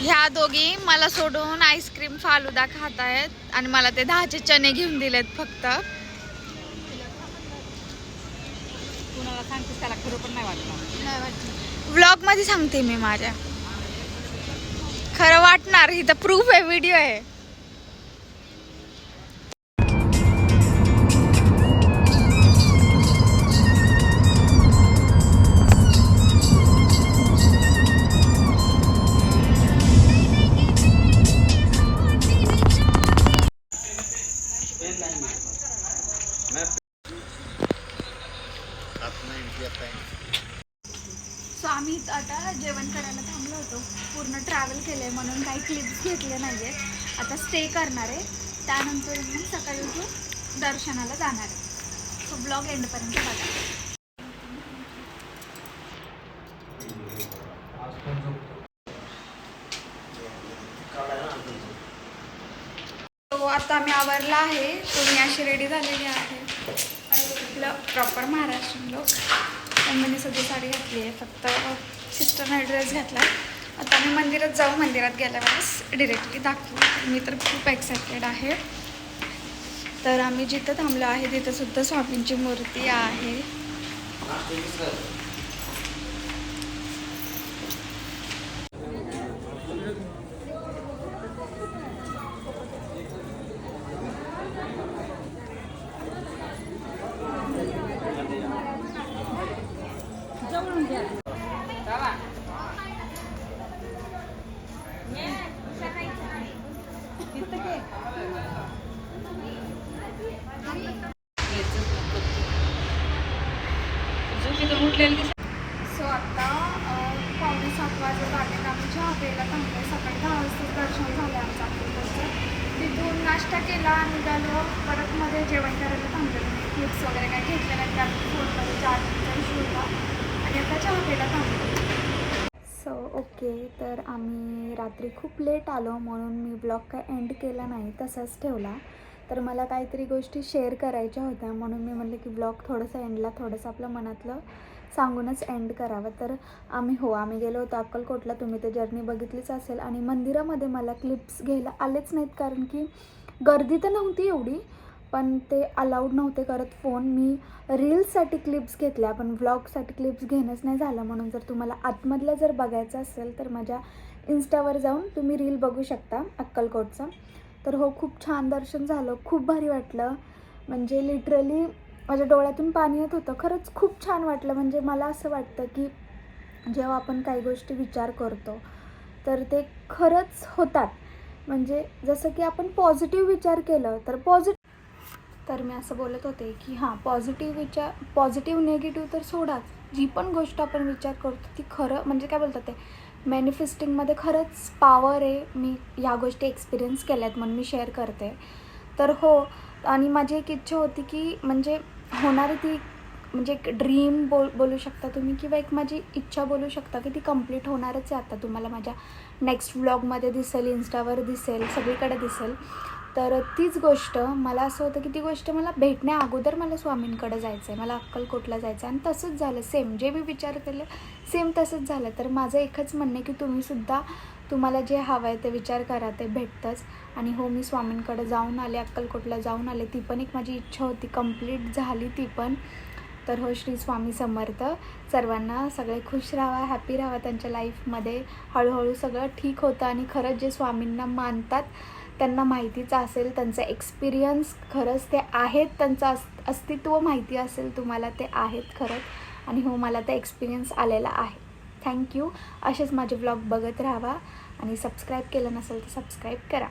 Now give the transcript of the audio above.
ह्या दोघी मला सोडून आईस्क्रीम फालुदा खात आहेत आणि मला ते दहाचे चणे घेऊन दिलेत फक्त. कुणाला सांगतेस त्याला खरं पण नाही वाटणार. व्लॉगमध्ये सांगते मी माझ्या. खरं वाटणार इथं प्रूफ आहे व्हिडिओ आहे. सो आम्ही आता जेवण करायला थांबलो होतो. पूर्ण ट्रॅव्हल केलं आहे म्हणून काही क्लिप्स घेतले नाही आहेत आता स्टे करणार आहे. त्यानंतर मग सकाळी उठून दर्शनाला जाणार आहे. सो ब्लॉग एंडपर्यंत बघा. आता आम्ही आवरला आहे. तुम्ही अशी रेडी झालेली आहे. आपलं प्रॉपर महाराष्ट्रीयन लोक. मम्मीने सगळी साडी घातली आहे. फक्त सिस्टरने ड्रेस घातला. आता आम्ही मंदिरात जाऊ. मंदिरात गेल्या वेळेस डिरेक्टली दाखवू. मी तर खूप एक्सायटेड आहे. तर आम्ही जिथं थांबलो आहे तिथंसुद्धा स्वामींची मूर्ती आहे. सो आता पावणे सात वाजत आले आम्ही चहा प्यायला थांबलो सकाळी दहा वाजता दर्शन झालं आमचं अक्कलकोटचं तिथून नाश्ता केला निघालो परत मध्ये जेवण करायला थांबलेलो केक्स वगैरे काय घेतलं नाही आम्ही फोनमध्ये चार्जिंगचा इश्यू होता आणि आता चहा प्यायला थांबलो ओके तर आम्ही रात्री खूप लेट आलो म्हणून मी ब्लॉग काय एंड केला नाही तसाच ठेवला. तर मला काहीतरी गोष्टी शेअर करायच्या होत्या म्हणून मी म्हणले की ब्लॉग थोडंसं एंडला थोडंसं आपलं मनातलं सांगूनच एंड करावं. तर आम्ही हो आम्ही गेलो होतो अक्कलकोटला. तुम्ही ते जर्नी बघितलीच असेल. आणि मंदिरामध्ये मला क्लिप्स घ्यायला आलेच नाहीत कारण की गर्दी तर नव्हती एवढी. पण ते अलाउड नव्हते करत फोन मी रील्ससाठी क्लिप्स घेतल्या पण व्लॉगसाठी क्लिप्स घेणंच नाही झालं म्हणून. जर तुम्हाला आतमधलं जर बघायचं असेल तर माझ्या इन्स्टावर जाऊन तुम्ही रील बघू शकता अक्कलकोटचं. तर हो खूप छान दर्शन झालं खूप भारी वाटलं. म्हणजे लिटरली माझ्या डोळ्यातून पाणी येत होतं. खरंच खूप छान वाटलं. म्हणजे मला असं वाटतं की जेव्हा आपण काही गोष्टी विचार करतो तर ते खरंच होतात. म्हणजे जसं की आपण पॉझिटिव्ह विचार केलं तर पॉझिटिव्ह तर मी असं बोलत होते की हां पॉझिटिव्ह विचार पॉझिटिव्ह निगेटिव्ह तर सोडाच. जी पण गोष्ट आपण विचार करतो ती खरं म्हणजे काय बोलतात ते मॅनिफेस्टिंगमध्ये खरंच पॉवर आहे. मी या गोष्टी एक्सपिरियन्स केल्या आहेत म्हणून मी शेअर करते. तर हो आणि माझी एक इच्छा होती की म्हणजे होणारी ती म्हणजे एक ड्रीम बोल बोलू शकता तुम्ही किंवा एक माझी इच्छा बोलू शकता की ती कंप्लीट होणारच आहे आता. तुम्हाला माझ्या नेक्स्ट व्लॉगमध्ये दिसेल इन्स्टावर दिसेल सगळीकडे दिसेल. तर तीच गोष्ट मला असं होतं की ती गोष्ट मला भेटण्या अगोदर मला स्वामींकडे जायचं आहे मला अक्कलकोटला जायचं आहे आणि तसंच झालं सेम जे मी विचार केलं सेम तसंच झालं. तर माझं एकच म्हणणं आहे की तुम्हीसुद्धा तुम्हाला जे हवं आहे ते विचार करा ते भेटतंच. आणि हो मी स्वामींकडे जाऊन आले अक्कलकोटला जाऊन आले. ती पण एक माझी इच्छा होती कंप्लीट झाली ती पण. तर हो श्री स्वामी समर्थ सर्वांना सगळे खुश राहा हॅपी राहा त्यांच्या लाईफमध्ये हळूहळू सगळं ठीक होतं आणि खरंच जे स्वामींना मानतात त्यांना माहितीचं असेल त्यांचा एक्सपिरियन्स खरंच ते आहेत त्यांचं अस् अस्तित्व माहिती असेल तुम्हाला ते आहेत खरंच. आणि हो मला ते एक्सपिरियन्स आलेला आहे. थँक्यू असेच माझे ब्लॉग बघत राहावा. आणि सबस्क्राईब केलं नसेल तर सबस्क्राईब करा.